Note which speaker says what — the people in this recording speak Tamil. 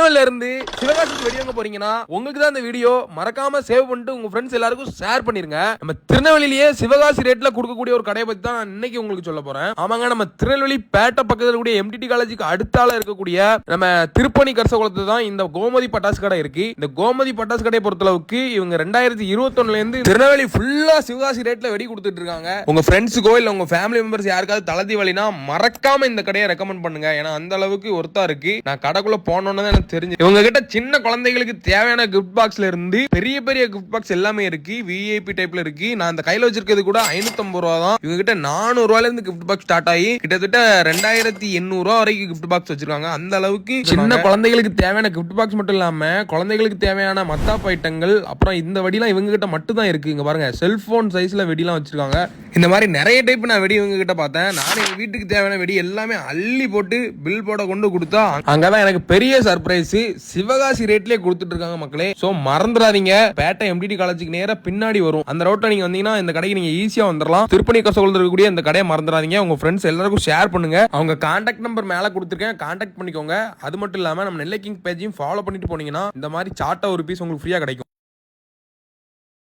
Speaker 1: திருநெல்வேலில இருந்து சிவகாசிக்கு வெடி போறீங்கன்னா உங்களுக்கு தான் இந்த வீடியோ. மறக்காம சேவ் பண்ணிட்டு உங்க ஃப்ரெண்ட்ஸ் எல்லாருக்கும் ஷேர் பண்ணிருங்க. நம்ம திருநெல்வேலியே சிவகாசி ரேட்ல கொடுக்கக்கூடிய ஒரு கடையை பத்தி தான் இன்னைக்கு உங்களுக்கு சொல்ல போறேன். ஆமாங்க நம்ம திருநெல்வேலி பேட்டை பக்கத்தில் இருக்கக்கூடிய எம்டிடி காலேஜுக்கு அடுத்தால இருக்கக்கூடிய நம்ம திருப்பணி கரசகுளத்து தான் இந்த கோமதி பட்டாசு கடை இருக்கு. இந்த கோமதி பட்டாசு கடையை பொறுத்தளவுக்கு இவங்க ரெண்டாயிரத்தி இருபத்தொன்னுல இருந்து திருநெல்வேலி ஃபுல்லா சிவகாசி ரேட்ல வெடி கொடுத்துட்டு இருக்காங்க. உங்க ஃப்ரெண்ட்ஸுக்கோ இல்ல உங்க ஃபேமிலி மெம்பர்ஸ் யாருக்காவது தலை வழினா மறக்காம இந்த கடையை ரெக்கமெண்ட் பண்ணுங்க. ஏன்னா அந்த அளவுக்கு ஒருத்தா இருக்கு. நான் கடைக்குள்ள போனோன்னு எனக்கு தெரிஞ்சு இவங்க கிட்ட சின்ன குழந்தைகளுக்கு தேவையான கிஃப்ட் பாக்ஸ்ல இருந்து பெரிய பெரிய கிஃப்ட் பாக்ஸ் எல்லாமே இருக்கு. விஐபி டைப்ல இருக்கு. நான் அந்த கையில வச்சிருக்கிறது கூட ஐநூத்தம்பது ரூபா தான். இவங்க கிட்ட நானூறு ரூபாயில இருந்து கிஃப்ட் பாக்ஸ் ஸ்டார்ட் ஆகி கிட்டத்தட்ட ரெண்டாயிரத்தி எண்ணூறு ரூபா வரைக்கும் கிஃப்ட் பாக்ஸ் வச்சிருக்காங்க. அந்த அளவுக்கு சின்ன குழந்தைகளுக்கு தேவையான கிஃப்ட் பாக்ஸ் மட்டும் இல்லாம குழந்தைகளுக்கு தேவையான மத்தாப் ஐட்டங்கள் அப்புறம் இந்த வெடிலாம் இவங்க கிட்ட மட்டும் தான் இருக்கு. இங்க பாருங்க செல்போன் சைஸ்ல வெடிலாம் வச்சிருக்காங்க. இந்த மாதிரி நிறைய டைப் நான் வெடி இவங்க கிட்ட பார்த்தேன். நானும் எங்கள் வீட்டுக்கு தேவையான வெடி எல்லாமே அள்ளி போட்டு பில் போட கொண்டு கொடுத்தா அங்கதான் எனக்கு பெரிய சர்ப்ரைஸ் சிவகாசி ரேட்லயே கொடுத்துட்டு இருக்காங்க மக்களே. சோ மறந்துடாதீங்க. பேட்டை எம்டிடி காலேஜுக்கு நேராக பின்னாடி வரும். அந்த ரோட்டை நீங்க வந்தீங்கன்னா இந்த கடைக்கு நீங்க ஈஸியா வந்துடலாம். திருப்பணி கசகுல இருக்கக்கூடிய இந்த கடையை மறந்துடாதீங்க. உங்க ஃப்ரெண்ட்ஸ் எல்லாருக்கும் ஷேர் பண்ணுங்க. அவங்க கான்டாக்ட் நம்பர் மேல கொடுத்துருக்கேன். கான்டாக்ட் பண்ணிக்கோங்க. அது மட்டும் இல்லாம நம்ம நெல்லை கிங் பேஜையும் ஃபாலோ பண்ணிட்டு போனீங்கன்னா இந்த மாதிரி சாட்டா ஒரு பீஸ் உங்களுக்கு ஃப்ரீயா கிடைக்கும்.